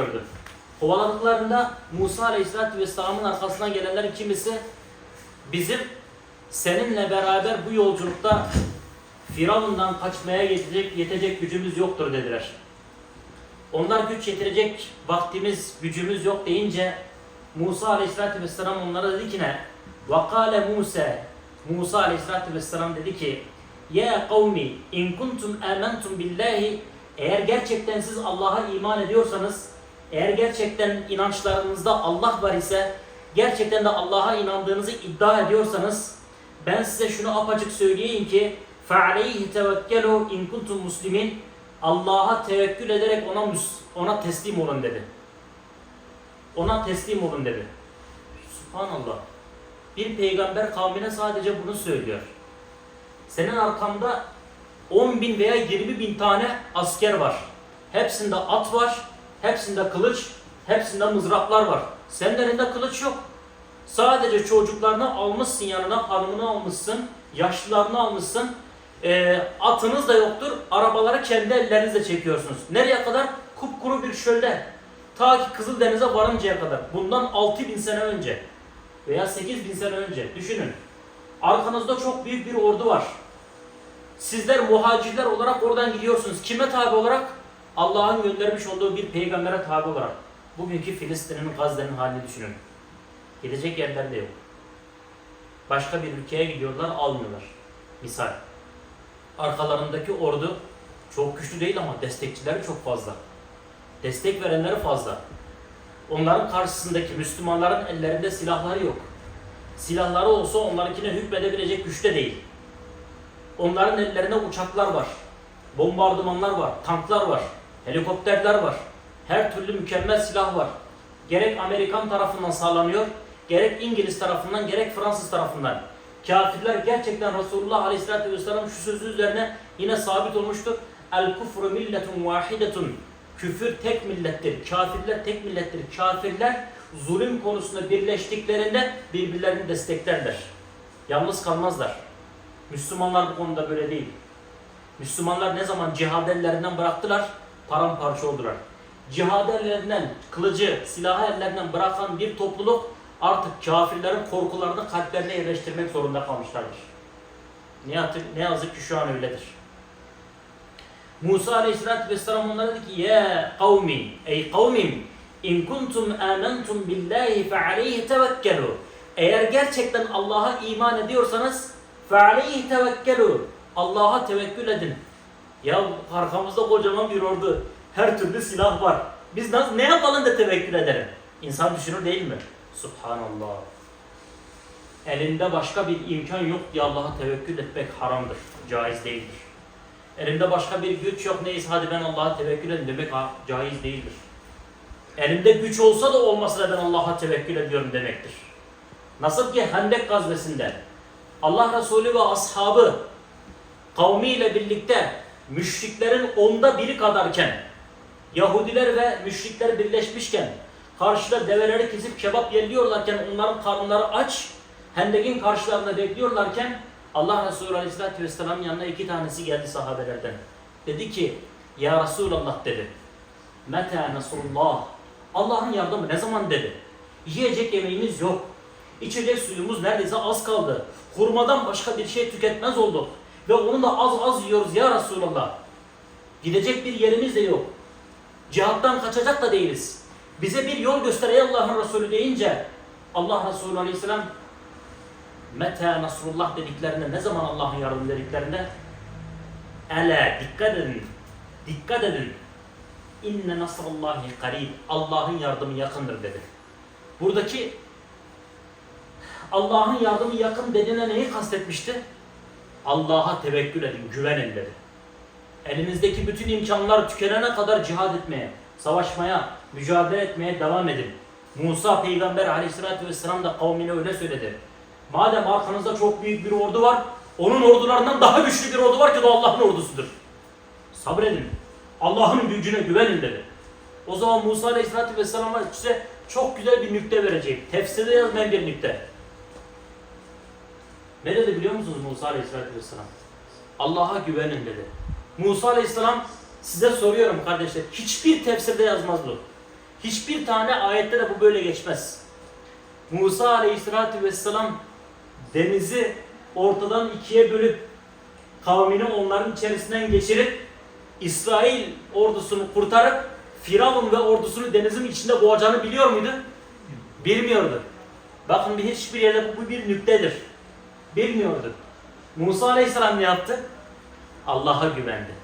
gördü. Kovaladıklarında Musa Aleyhisselatü Vesselam'ın arkasından gelenlerin kimisi bizim seninle beraber bu yolculukta Firavundan kaçmaya yetecek, yetecek gücümüz yoktur dediler. Onlar güç yetirecek vaktimiz, gücümüz yok deyince Musa Aleyhisselatü Vesselam onlara dedi ki ne? وَقَالَ Musa Musa Aleyhisselatü Vesselam dedi ki Ya kavmi in kuntum amentum billahi eğer gerçekten siz Allah'a iman ediyorsanız eğer gerçekten inançlarınızda Allah var ise gerçekten de Allah'a inandığınızı iddia ediyorsanız ben size şunu apaçık söyleyeyim ki فَعَلَيْهِ تَوَكَّلُوا اِنْ كُنْتُمْ muslimin Allah'a tevekkül ederek ona müs- ona teslim olun dedi. Ona teslim olun dedi. Subhanallah. Bir peygamber kavmine sadece bunu söylüyor. Senin arkanda 10 bin veya 20 bin tane asker var. Hepsinde at var, hepsinde kılıç, hepsinde mızraklar var. Senin elinde kılıç yok. Sadece çocuklarını almışsın yanına, hanımını almışsın, yaşlılarını almışsın. Ee, atınız da yoktur, arabaları kendi ellerinizle çekiyorsunuz. Nereye kadar? Kupkuru bir çölde. Ta ki Kızıldeniz'e varıncaya kadar. Bundan 6000 sene önce veya 8000 sene önce düşünün. Arkanızda çok büyük bir ordu var. Sizler muhacirler olarak oradan gidiyorsunuz. Kime tabi olarak? Allah'ın göndermiş olduğu bir peygambere tabi olarak. Bugünkü Filistin'in, Gazze'nin halini düşünün. Gidecek yerler de yok. Başka bir ülkeye gidiyorlar, almıyorlar. Misal. Arkalarındaki ordu çok güçlü değil ama destekçileri çok fazla. Destek verenleri fazla. Onların karşısındaki Müslümanların ellerinde silahları yok. Silahları olsa onlarınkine hükmedebilecek güçte değil. Onların ellerinde uçaklar var, bombardımanlar var, tanklar var, helikopterler var. Her türlü mükemmel silah var. Gerek Amerikan tarafından sağlanıyor, gerek İngiliz tarafından, gerek Fransız tarafından. Kafirler gerçekten Resulullah Aleyhisselatü Vesselam şu sözü üzerine yine sabit olmuştur. El kufru milletun vahidetun. Küfür tek millettir. Kafirler tek millettir. Kafirler zulüm konusunda birleştiklerinde birbirlerini desteklerler. Yalnız kalmazlar. Müslümanlar bu konuda böyle değil. Müslümanlar ne zaman cihad ellerinden bıraktılar, paramparça oldular. Cihadı ellerinden, kılıcı, silahı ellerinden bırakan bir topluluk artık kafirlerin korkularını kalplerine yerleştirmek zorunda kalmışlardır. Ne yazık ki şu an öyledir. Musa Aleyhisselatü Vesselam onlara dedi ki Ya kavmi, ey kavmim İn kuntum amentum billahi fe aleyhi tevekkelu. Eğer gerçekten Allah'a iman ediyorsanız fe aleyhi tevekkelu. Allah'a tevekkül edin. Ya arkamızda kocaman bir ordu. Her türlü silah var. Biz nasıl, ne yapalım da tevekkül edelim? İnsan düşünür değil mi? Subhanallah. Elinde başka bir imkan yok diye Allah'a tevekkül etmek haramdır. Caiz değildir. Elimde başka bir güç yok neyse hadi ben Allah'a tevekkül edin demek ha- caiz değildir. Elimde güç olsa da olmasa da ben Allah'a tevekkül ediyorum demektir. Nasıl ki Hendek gazvesinde Allah Resulü ve ashabı kavmiyle birlikte müşriklerin onda biri kadarken Yahudiler ve müşrikler birleşmişken karşıda develeri kesip kebap yerliyorlarken onların karınları aç Hendek'in karşılarında bekliyorlarken Allah Resulü Aleyhisselatü Vesselam'ın yanına iki tanesi geldi sahabelerden. Dedi ki Ya Resulallah dedi. Meta Nasrullah. Allah'ın yardımı ne zaman dedi. Yiyecek yemeğimiz yok. İçecek suyumuz neredeyse az kaldı. Hurmadan başka bir şey tüketmez olduk. Ve onu da az az yiyoruz ya Resulallah. Gidecek bir yerimiz de yok. Cihattan kaçacak da değiliz. Bize bir yol göster ey Allah'ın Resulü deyince Allah Resulü Aleyhisselam Meta Nasrullah dediklerinde ne zaman Allah'ın yardımı dediklerinde Ele dikkat edin. Dikkat edin. İnne nasrullahi karib. Allah'ın yardımı yakındır dedi. Buradaki Allah'ın yardımı yakın dediğine neyi kastetmişti? Allah'a tevekkül edin, güvenin dedi. Elinizdeki bütün imkanlar tükenene kadar cihad etmeye, savaşmaya, mücadele etmeye devam edin. Musa peygamber aleyhissalatü vesselam da kavmine öyle söyledi. Madem arkanızda çok büyük bir ordu var, onun ordularından daha güçlü bir ordu var ki da Allah'ın ordusudur. Sabredin. Allah'ın gücüne güvenin dedi. O zaman Musa aleyhissalatü vesselam'a size çok güzel bir nükte verecek. Tefsirde yazmayan bir nükte. Ne dedi biliyor musunuz Musa Aleyhisselatü Vesselam? Allah'a güvenin dedi. Musa Aleyhisselam size soruyorum kardeşler. Hiçbir tefsirde yazmaz bu. Hiçbir tane ayette de bu böyle geçmez. Musa aleyhissalatü vesselam denizi ortadan ikiye bölüp kavmini onların içerisinden geçirip İsrail ordusunu kurtarıp Firavun ve ordusunu denizin içinde boğacağını biliyor muydu? Bilmiyordu. Bakın bir hiçbir yerde bu bir nüktedir. Bilmiyordu. Musa Aleyhisselam ne yaptı? Allah'a güvendi.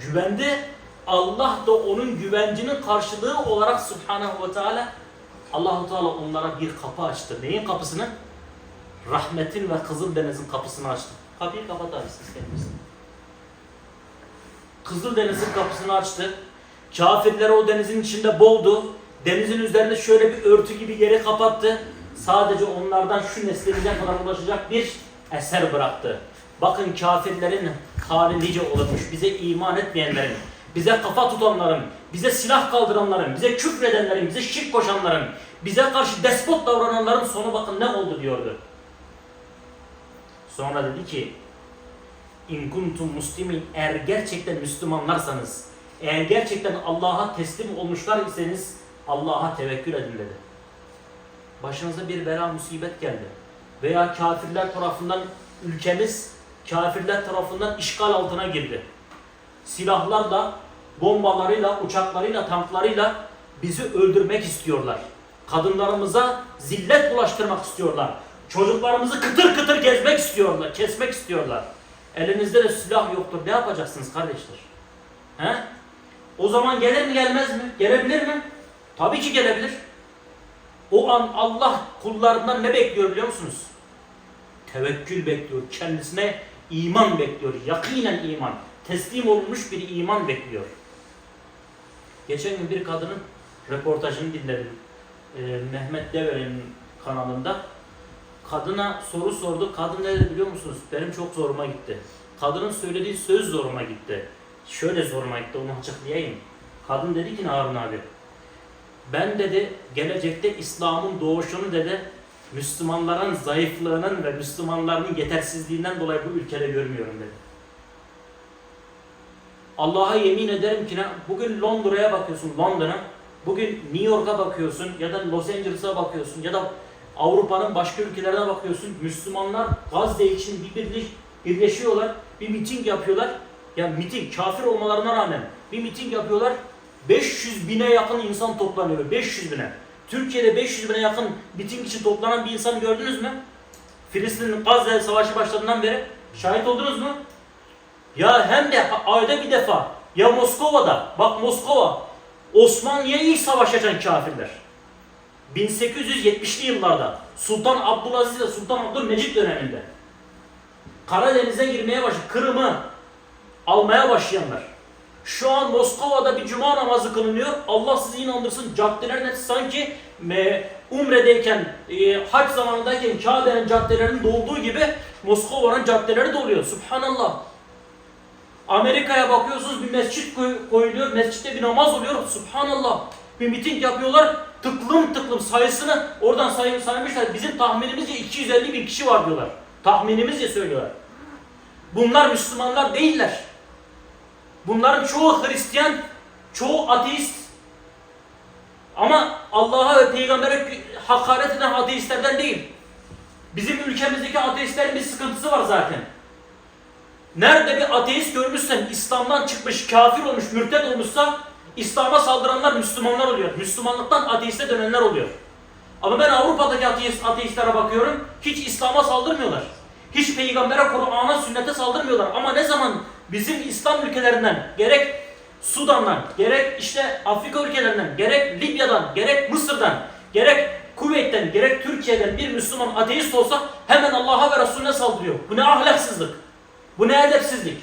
Güvendi. Allah da onun güvencinin karşılığı olarak Subhanahu ve Teala Allahu Teala onlara bir kapı açtı. Neyin kapısını? Rahmetin ve Kızıldeniz'in kapısını açtı. Kapıyı kapat abi siz kendiniz. Kızıldeniz'in kapısını açtı. Kafirleri o denizin içinde boğdu. Denizin üzerinde şöyle bir örtü gibi yeri kapattı. Sadece onlardan şu neslimize kadar ulaşacak bir eser bıraktı. Bakın kafirlerin hali nice olurmuş. Bize iman etmeyenlerin, bize kafa tutanların, bize silah kaldıranların, bize küfredenlerin, bize şirk koşanların, bize karşı despot davrananların sonu bakın ne oldu diyordu. Sonra dedi ki İn kuntum muslimin eğer gerçekten Müslümanlarsanız, eğer gerçekten Allah'a teslim olmuşlar iseniz Allah'a tevekkül edin dedi. Başınıza bir bela musibet geldi. Veya kafirler tarafından ülkemiz kafirler tarafından işgal altına girdi. Silahlarla, bombalarıyla, uçaklarıyla, tanklarıyla bizi öldürmek istiyorlar. Kadınlarımıza zillet bulaştırmak istiyorlar. Çocuklarımızı kıtır kıtır gezmek istiyorlar, kesmek istiyorlar. Elinizde de silah yoktur. Ne yapacaksınız kardeşler? He? O zaman gelir mi gelmez mi? Gelebilir mi? Tabii ki gelebilir. O an Allah kullarından ne bekliyor biliyor musunuz? Tevekkül bekliyor. Kendisine iman bekliyor. Yakinen iman. Teslim olmuş bir iman bekliyor. Geçen gün bir kadının röportajını dinledim. Ee, Mehmet Deveren'in kanalında. Kadına soru sordu. Kadın ne dedi biliyor musunuz? Benim çok zoruma gitti. Kadının söylediği söz zoruma gitti. Şöyle zoruma gitti onu açıklayayım. Kadın dedi ki Harun abi. Ben dedi gelecekte İslam'ın doğuşunu dedi Müslümanların zayıflığının ve Müslümanların yetersizliğinden dolayı bu ülkede görmüyorum dedi. Allah'a yemin ederim ki bugün Londra'ya bakıyorsun London'a, bugün New York'a bakıyorsun ya da Los Angeles'a bakıyorsun ya da Avrupa'nın başka ülkelerine bakıyorsun. Müslümanlar Gazze için bir birlik, birleşiyorlar, bir miting yapıyorlar. Ya miting, kafir olmalarına rağmen bir miting yapıyorlar. 500 bine yakın insan toplanıyor. 500 bine. Türkiye'de 500 bine yakın miting için toplanan bir insan gördünüz mü? Filistin'in Gazze savaşı başladığından beri şahit oldunuz mu? Ya hem de ayda bir defa ya Moskova'da bak Moskova Osmanlı'ya ilk savaş açan kafirler. 1870'li yıllarda Sultan Abdülaziz ile Sultan Abdülmecit döneminde Karadeniz'e girmeye başladı. Kırım'ı almaya başlayanlar. Şu an Moskova'da bir cuma namazı kılınıyor. Allah sizi inandırsın caddelerin hepsi sanki e, Umre'deyken, e, hac zamanındayken Kabe'nin caddelerinin dolduğu gibi Moskova'nın caddeleri doluyor. Subhanallah. Amerika'ya bakıyorsunuz bir mescit koy- koyuluyor. Mescitte bir namaz oluyor. Subhanallah. Bir miting yapıyorlar. Tıklım tıklım sayısını oradan say saymışlar. Bizim tahminimizce 250 bin kişi var diyorlar. Tahminimizce söylüyorlar. Bunlar Müslümanlar değiller. Bunların çoğu Hristiyan, çoğu ateist. Ama Allah'a ve peygambere hakaret eden ateistlerden değil. Bizim ülkemizdeki ateistlerin bir sıkıntısı var zaten. Nerede bir ateist görmüşsen İslam'dan çıkmış, kafir olmuş, mürted olmuşsa İslam'a saldıranlar Müslümanlar oluyor. Müslümanlıktan ateiste dönenler oluyor. Ama ben Avrupa'daki ateist, ateistlere bakıyorum, hiç İslam'a saldırmıyorlar. Hiç peygambere, Kur'an'a, sünnete saldırmıyorlar. Ama ne zaman bizim İslam ülkelerinden, gerek Sudan'dan, gerek işte Afrika ülkelerinden, gerek Libya'dan, gerek Mısır'dan, gerek Kuveyt'ten, gerek Türkiye'den bir Müslüman ateist olsa hemen Allah'a ve Resulüne saldırıyor. Bu ne ahlaksızlık. Bu ne edepsizlik.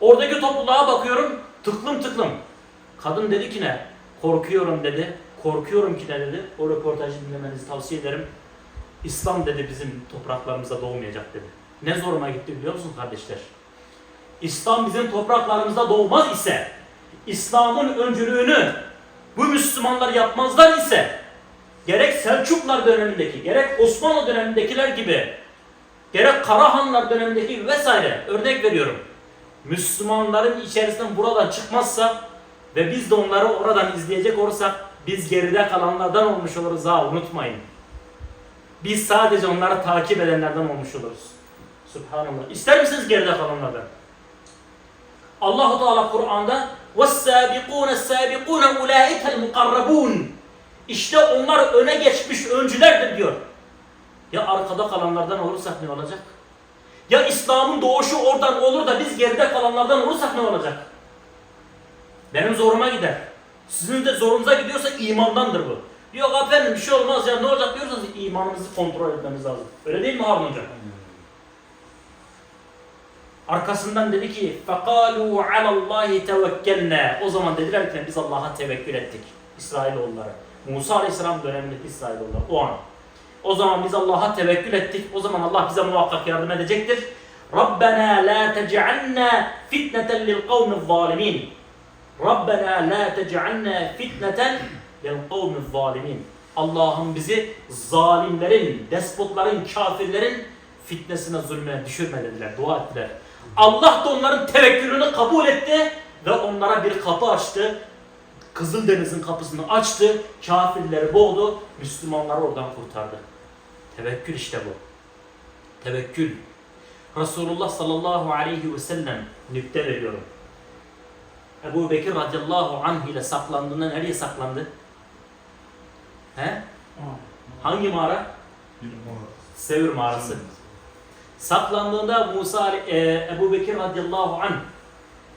Oradaki topluluğa bakıyorum tıklım tıklım. Kadın dedi ki ne? Korkuyorum dedi. Korkuyorum ki ne dedi. O röportajı dinlemenizi tavsiye ederim. İslam dedi bizim topraklarımıza doğmayacak dedi. Ne zoruma gitti biliyor musun kardeşler? İslam bizim topraklarımızda doğmaz ise, İslam'ın öncülüğünü bu Müslümanlar yapmazlar ise, gerek Selçuklar dönemindeki, gerek Osmanlı dönemindekiler gibi, gerek Karahanlar dönemindeki vesaire örnek veriyorum. Müslümanların içerisinden buradan çıkmazsa ve biz de onları oradan izleyecek olursak biz geride kalanlardan olmuş oluruz ha unutmayın. Biz sadece onları takip edenlerden olmuş oluruz. Subhanallah. İster misiniz geride kalanlardan? Allahu Teala Kur'an'da وَالسَّابِقُونَ السَّابِقُونَ اُولَٰئِكَ الْمُقَرَّبُونَ İşte onlar öne geçmiş öncülerdir diyor. Ya arkada kalanlardan olursak ne olacak? Ya İslam'ın doğuşu oradan olur da biz geride kalanlardan olursak ne olacak? Benim zoruma gider. Sizin de zorunuza gidiyorsa imandandır bu. Yok efendim bir şey olmaz ya ne olacak diyorsanız imanınızı kontrol etmeniz lazım. Öyle değil mi Harun Hocam? Arkasından dedi ki فَقَالُوا عَلَى اللّٰهِ تَوَكَّلْنَا O zaman dediler ki biz Allah'a tevekkül ettik. İsrailoğulları. Musa Aleyhisselam dönemindeki İsrailoğulları o an. O zaman biz Allah'a tevekkül ettik. O zaman Allah bize muhakkak yardım edecektir. Rabbena la tec'alna fitneten lil kavmiz zalimin. Rabbena la tec'alna fitneten lil kavmiz zalimin. Allah'ım bizi zalimlerin, despotların, kafirlerin fitnesine, zulmüne düşürme dediler, dua ettiler. Allah da onların tevekkülünü kabul etti ve onlara bir kapı açtı. Kızıldeniz'in kapısını açtı, kafirleri boğdu, Müslümanları oradan kurtardı. Tevekkül işte bu. Tevekkül. Resulullah sallallahu aleyhi ve sellem nükte veriyorum. Ebu Bekir radıyallahu anh ile saklandığında nereye saklandı? He? Hangi mağara? Sevir mağarası. Saklandığında Musa e, Ebu Bekir radıyallahu anh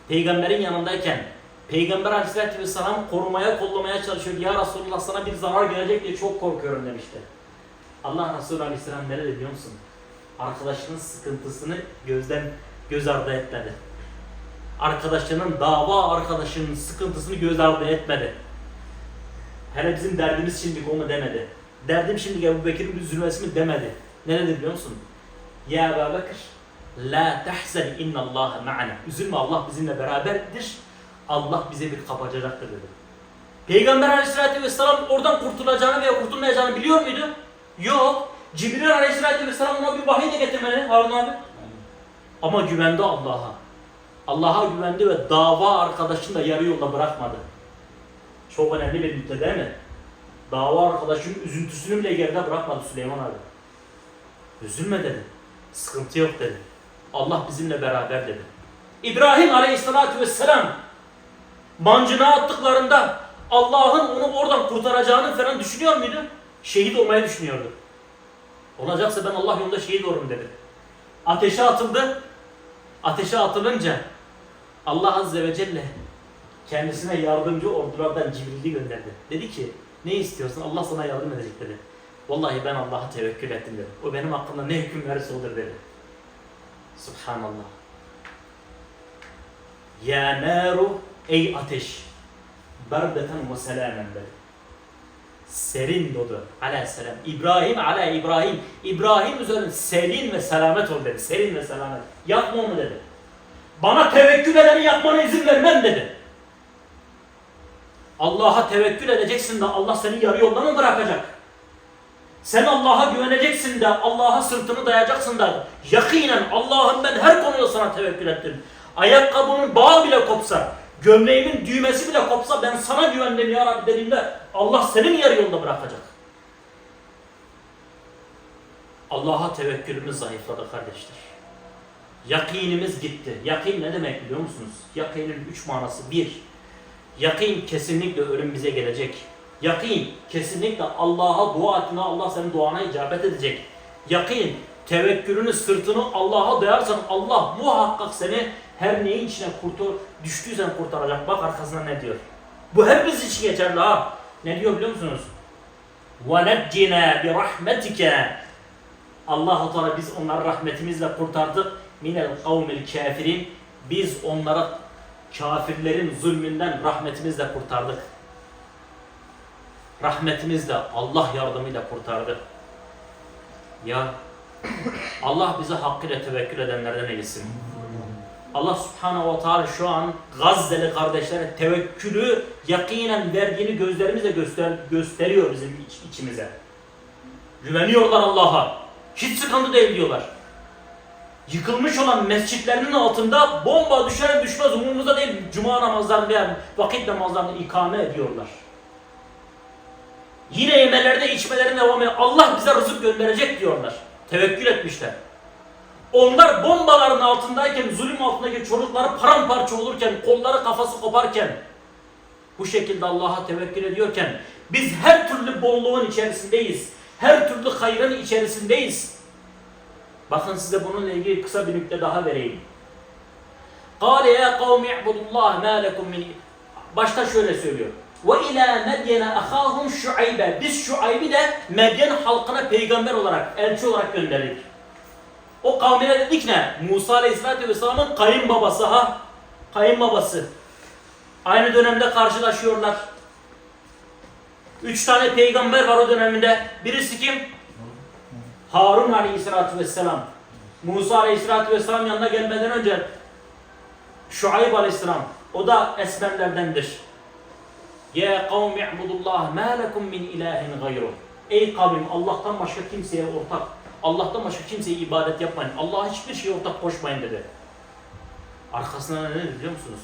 peygamberin yanındayken Peygamber aleyhissalatü vesselam korumaya kollamaya çalışıyor. Ya Resulullah sana bir zarar gelecek diye çok korkuyorum demişti. Allah Resulü aleyhisselam ne dedi biliyor musun? Arkadaşının sıkıntısını gözden göz ardı etmedi. Arkadaşının dava arkadaşının sıkıntısını göz ardı etmedi. Hele bizim derdimiz şimdilik onu demedi. Derdim şimdi Ebu Bekir'in üzülmesi mi demedi. Ne dedi biliyor musun? Ya Ebu Bekir La tahzen inna Allah ma'ana. Üzülme Allah bizimle beraberdir. Allah bize bir kapı açacaktır dedi. Peygamber aleyhissalatü vesselam oradan kurtulacağını veya kurtulmayacağını biliyor muydu? Yok. Cibril aleyhissalatü vesselam ona bir vahiy de getirmedi Harun abi. Ama güvendi Allah'a. Allah'a güvendi ve dava arkadaşını da yarı yolda bırakmadı. Çok önemli bir nükte değil mi? Dava arkadaşının üzüntüsünü bile geride bırakmadı Süleyman abi. Üzülme dedi. Sıkıntı yok dedi. Allah bizimle beraber dedi. İbrahim aleyhissalatü vesselam mancına attıklarında Allah'ın onu oradan kurtaracağını falan düşünüyor muydu? Şehit olmayı düşünüyordu. Olacaksa ben Allah yolunda şehit olurum dedi. Ateşe atıldı. Ateşe atılınca Allah Azze ve Celle kendisine yardımcı ordulardan Cibril'i gönderdi. Dedi ki ne istiyorsun Allah sana yardım edecek dedi. Vallahi ben Allah'a tevekkül ettim dedi. O benim hakkımda ne hüküm verirse odur dedi. Subhanallah. Ya naru ey ateş. Berdeten ve selamen dedi. Serin dodu. Ala selam. İbrahim ala İbrahim. İbrahim üzerine serin ve selamet ol dedi. Serin ve selamet. Yapma onu dedi. Bana tevekkül edeni yapmana izin vermem dedi. Allah'a tevekkül edeceksin de Allah seni yarı yolda mı bırakacak? Sen Allah'a güveneceksin de Allah'a sırtını dayayacaksın da yakinen Allah'ım ben her konuda sana tevekkül ettim. Ayakkabının bağı bile kopsa, gömleğimin düğmesi bile kopsa ben sana güvendim ya Rabbi dediğimde Allah seni mi yarı yolda bırakacak? Allah'a tevekkülümüz zayıfladı kardeşler. Yakinimiz gitti. Yakin ne demek biliyor musunuz? Yakinin üç manası. Bir, yakin kesinlikle ölüm bize gelecek. Yakin kesinlikle Allah'a dua ettiğinde Allah senin duana icabet edecek. Yakin tevekkülünü sırtını Allah'a dayarsan Allah muhakkak seni her neyin içine kurtar, düştüysen kurtaracak. Bak arkasında ne diyor. Bu hepimiz için geçerli ha. Ne diyor biliyor musunuz? وَنَجِّنَا بِرَحْمَتِكَ Allah-u Teala biz onları rahmetimizle kurtardık. Minel kavmil kafirin. Biz onlara kafirlerin zulmünden rahmetimizle kurtardık. Rahmetimizle Allah yardımıyla kurtardı. Ya Allah bize hakkıyla tevekkül edenlerden eylesin. Allah subhanahu ve teala şu an Gazze'li kardeşlere tevekkülü yakinen verdiğini gözlerimizle göster gösteriyor bizim iç- içimize. Güveniyorlar Allah'a. Hiç sıkıntı değil diyorlar. Yıkılmış olan mescitlerinin altında bomba düşer düşmez umurumuzda değil. Cuma namazlarını veya vakit namazlarını ikame ediyorlar. Yine yemelerine içmelerine devam ediyor. Allah bize rızık gönderecek diyorlar. Tevekkül etmişler. Onlar bombaların altındayken, zulüm altındaki çocukları paramparça olurken, kolları kafası koparken, bu şekilde Allah'a tevekkül ediyorken, biz her türlü bolluğun içerisindeyiz. Her türlü hayrın içerisindeyiz. Bakın size bununla ilgili kısa bir nükte daha vereyim. قال يا قوم اعبدوا الله ما لكم من Başta şöyle söylüyor. Ve ila Medyen'e ahahum Şuaybe. Biz Şuayb'i de Medyen halkına peygamber olarak, elçi olarak gönderdik. O kavmine dedik ne? Musa Aleyhisselatü Vesselam'ın kayınbabası ha. Kayınbabası. Aynı dönemde karşılaşıyorlar. Üç tane peygamber var o döneminde. Birisi kim? Harun Aleyhisselatü Vesselam. Musa Aleyhisselatü Vesselam yanına gelmeden önce Şuayb Aleyhisselam. O da esmerlerdendir. Ya kavmi i'budullah ma lekum min ilahin gayruh. Ey kavim Allah'tan başka kimseye ortak, Allah'tan başka kimseye ibadet yapmayın. Allah'a hiçbir şeye ortak koşmayın dedi. Arkasından ne dedi biliyor musunuz?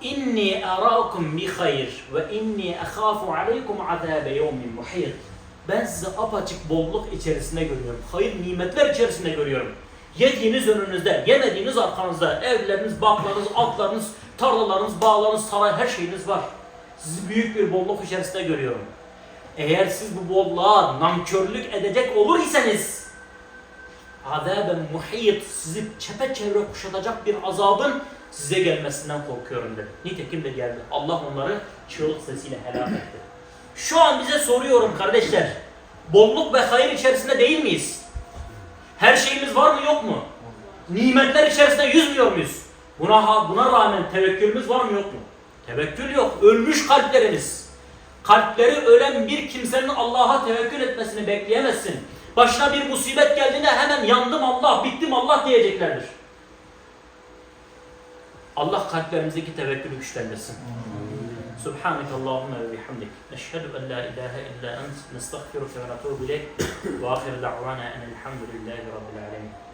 İnni arakum bi hayr ve inni akhafu aleykum azabe yevmin muhit. Ben sizi apaçık bolluk içerisinde görüyorum. Hayır nimetler içerisinde görüyorum. Yediğiniz önünüzde, yemediğiniz arkanızda, evleriniz, baklarınız, atlarınız, tarlalarınız, bağlarınız, saray her şeyiniz var. Sizi büyük bir bolluk içerisinde görüyorum. Eğer siz bu bolluğa nankörlük edecek olur iseniz azaben muhit sizi çepeçevre kuşatacak bir azabın size gelmesinden korkuyorum dedi. Nitekim de geldi. Allah onları çığlık sesiyle helak etti. Şu an bize soruyorum kardeşler. Bolluk ve hayır içerisinde değil miyiz? Her şeyimiz var mı yok mu? Nimetler içerisinde yüzmüyor muyuz? Buna, buna rağmen tevekkülümüz var mı yok mu? Tevekkül yok. Ölmüş kalpleriniz. Kalpleri ölen bir kimsenin Allah'a tevekkül etmesini bekleyemezsin. Başına bir musibet geldiğinde hemen yandım Allah, bittim Allah diyeceklerdir. Allah kalplerimizdeki tevekkülü güçlendirsin. Subhaneke Allahümme ve bihamdik. Neşhedü en la ilahe illa ent. Nestağfiruke ve natubu ileyk. Ve ahir da'vana en elhamdülillahi rabbil alemin.